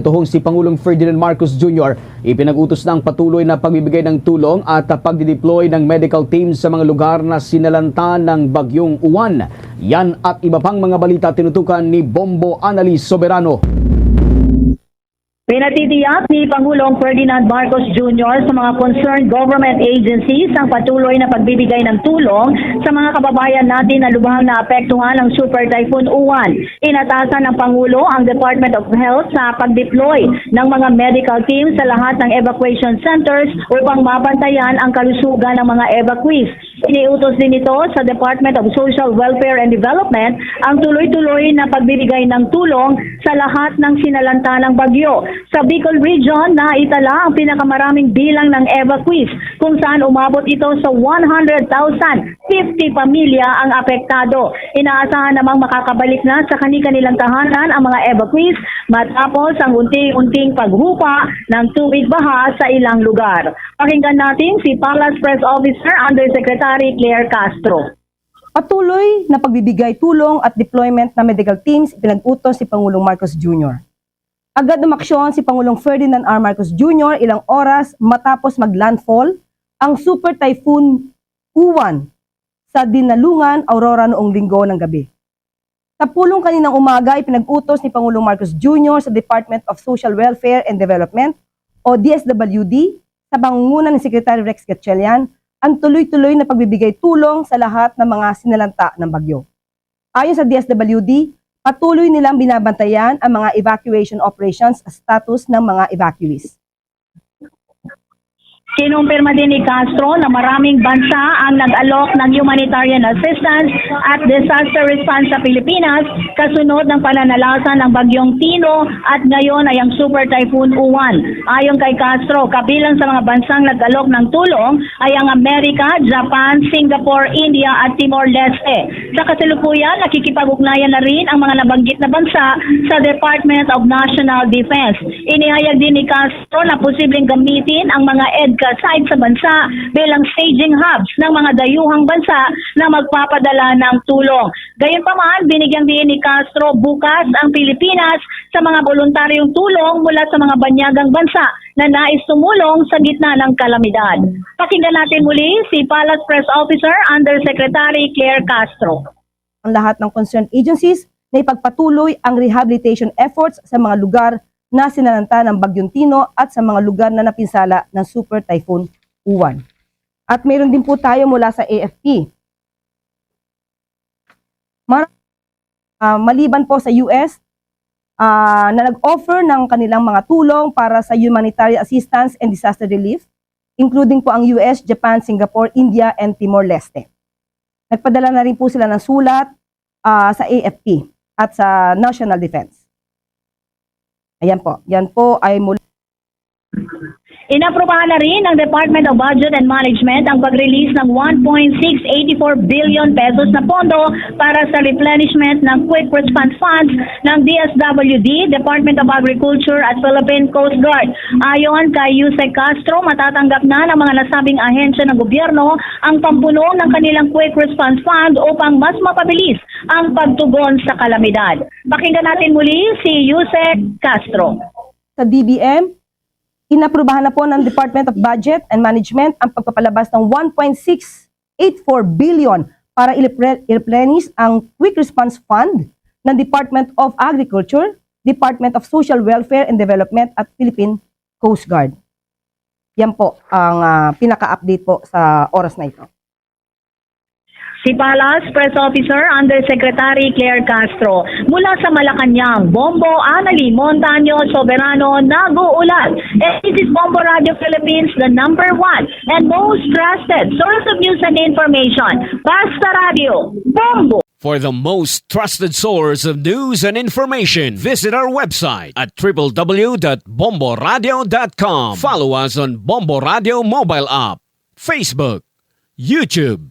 Tuhong si Pangulong Ferdinand Marcos Jr. ipinag-utos ng patuloy na pagbibigay ng tulong at pagdideploy ng medical team sa mga lugar na sinalanta ng bagyong uwan. Yan at iba pang mga balita tinutukan ni Bombo Annalise Soberano. Pinatitiyak ni Pangulong Ferdinand Marcos Jr. sa mga concerned government agencies ang patuloy na pagbibigay ng tulong sa mga kababayan natin na lubhang naapektuhan ng Super Typhoon Uwan. Inatasan ng Pangulo ang Department of Health sa pag-deploy ng mga medical teams sa lahat ng evacuation centers upang mabantayan ang kalusugan ng mga evacuees. Iniutos din ito sa Department of Social Welfare and Development ang tuloy-tuloy na pagbibigay ng tulong sa lahat ng sinalanta ng bagyo. Sa Bicol Region, naitala ang pinakamaraming bilang ng evacuees kung saan umabot ito sa 100,000 50 pamilya ang apektado. Inaasahan namang makakabalik na sa kani-kanilang tahanan ang mga evacuees matapos ang unti-unting paghupa ng tubig baha sa ilang lugar. Pakinggan natin si Palace Press Officer Undersecretary Claire Castro. Patuloy na pagbibigay tulong at deployment ng medical teams ipinag-utos si Pangulong Marcos Jr. Agad umaksyon si Pangulong Ferdinand R. Marcos Jr. ilang oras matapos maglandfall ang Super Typhoon Uwan sa Dinalungan, Aurora noong linggo ng gabi. Sa pulong kaninang umaga, ipinag-utos ni Pangulong Marcos Jr. sa Department of Social Welfare and Development o DSWD sa pangunguna ni Secretary Rex Gatchalian ang tuloy-tuloy na pagbibigay tulong sa lahat ng mga sinalanta ng bagyo. Ayon sa DSWD, patuloy nilang binabantayan ang mga evacuation operations status ng mga evacuees. Kinumpirma din ni Castro na maraming bansa ang nag-alok ng humanitarian assistance at disaster response sa Pilipinas kasunod ng pananalasan ng bagyong Tino at ngayon ay ang Super Typhoon Uwan. Ayon kay Castro, kabilang sa mga bansang nag-alok ng tulong ay ang Amerika, Japan, Singapore, India at Timor-Leste. Sa kasalukuyan, nakikipag-ugnayan na rin ang mga nabanggit na bansa sa Department of National Defense. Inihayag din ni Castro na posibleng gamitin ang mga EDCA site sa bansa bilang staging hubs ng mga dayuhang bansa na magpapadala ng tulong. Gayunpaman, binigyang din ni Castro bukas ang Pilipinas sa mga voluntaryong tulong mula sa mga banyagang bansa na nais tumulong sa gitna ng kalamidad. Pakinggan natin muli si Palace Press Officer Undersecretary Claire Castro. Ang lahat ng concerned agencies na ipagpatuloy ang rehabilitation efforts sa mga lugar na sinalanta ng Bagyong Tino at sa mga lugar na napinsala ng Super Typhoon Uwan. At mayroon din po tayo mula sa AFP. Mar- ah, maliban po sa US, ah, na nag-offer ng kanilang mga tulong para sa humanitarian assistance and disaster relief, including po ang US, Japan, Singapore, India, and Timor-Leste. Nagpadala na rin po sila ng sulat ah, sa AFP at sa National Defense. Ayan po. Yan po ay mula Inaprobahan na rin ng Department of Budget and Management ang pag-release ng 1.684 billion pesos na pondo para sa replenishment ng Quick Response Funds ng DSWD, Department of Agriculture at Philippine Coast Guard. Ayon kay Yusek Castro, matatanggap na ng mga nasabing ahensya ng gobyerno ang pampuno ng kanilang Quick Response Fund upang mas mapabilis ang pagtugon sa kalamidad. Pakinggan natin muli si Yusek Castro. sa DBM, inaprubahan na po ng Department of Budget and Management ang pagpapalabas ng 1.684 billion para i-replenish ang Quick Response Fund ng Department of Agriculture, Department of Social Welfare and Development at Philippine Coast Guard. Yan po ang ah, pinaka-update po sa oras na ito. Si Palas Press Officer Undersecretary Claire Castro mula sa Malacanang, Bombo Anali Montaño Soberano nag-uulat. And this is Bombo Radio Philippines, the number one and most trusted source of news and information. Basta Radio, Bombo! For the most trusted source of news and information, visit our website at www.bomboradio.com. Follow us on Bombo Radio mobile app, Facebook, YouTube,